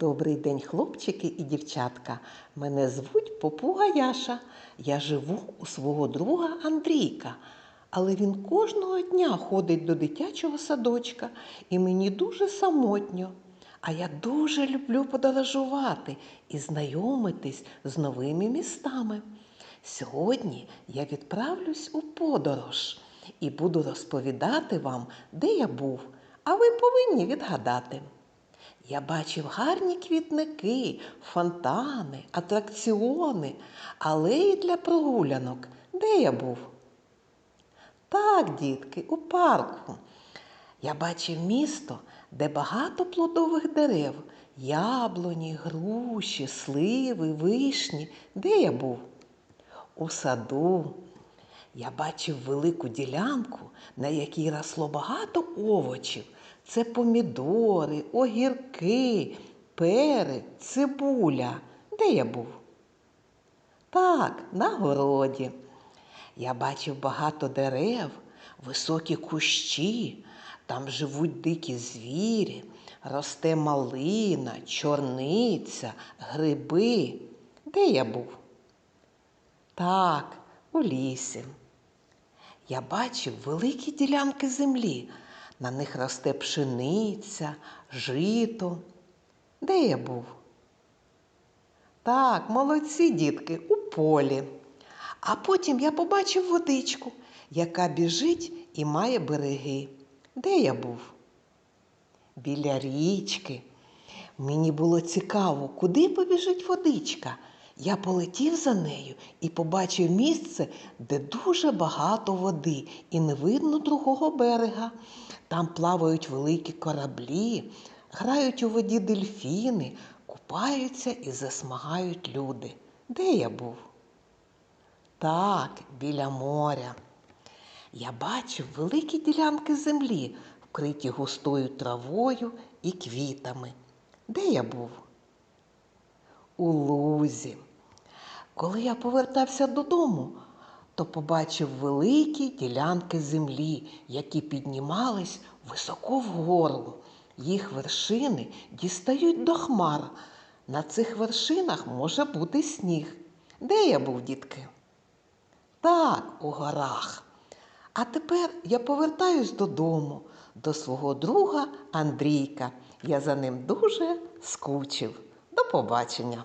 Добрий день, хлопчики і дівчатка. Мене звуть Попуга Яша. Я живу у свого друга Андрійка. Але він кожного дня ходить до дитячого садочка, і мені дуже самотньо. А я дуже люблю подорожувати і знайомитись з новими містами. Сьогодні я відправлюсь у подорож і буду розповідати вам, де я був, а ви повинні відгадати. Я бачив гарні квітники, фонтани, атракціони, алеї для прогулянок. Де я був? Так, дітки, у парку. Я бачив місто, де багато плодових дерев, яблуні, груші, сливи, вишні. Де я був? У саду. Я бачив велику ділянку, на якій росло багато овочів. Це помідори, огірки, перець, цибуля. Де я був? Так, на городі. Я бачив багато дерев, високі кущі, там живуть дикі звірі, росте малина, чорниця, гриби. Де я був? Так, у лісі. Я бачив великі ділянки землі. На них росте пшениця, жито. Де я був? Так, молодці дітки, у полі. А потім я побачив водичку, яка біжить і має береги. Де я був? Біля річки. Мені було цікаво, куди побіжить водичка. Я полетів за нею і побачив місце, де дуже багато води, і не видно другого берега. Там плавають великі кораблі, грають у воді дельфіни, купаються і засмагають люди. Де я був? Так, біля моря. Я бачив великі ділянки землі, вкриті густою травою і квітами. Де я був? У лузі. Коли я повертався додому, то побачив великі ділянки землі, які піднімались високо вгору. Їх вершини дістають до хмар. На цих вершинах може бути сніг. Де я був, дітки? Так, у горах. А тепер я повертаюсь додому, до свого друга Андрійка. Я за ним дуже скучив. До побачення.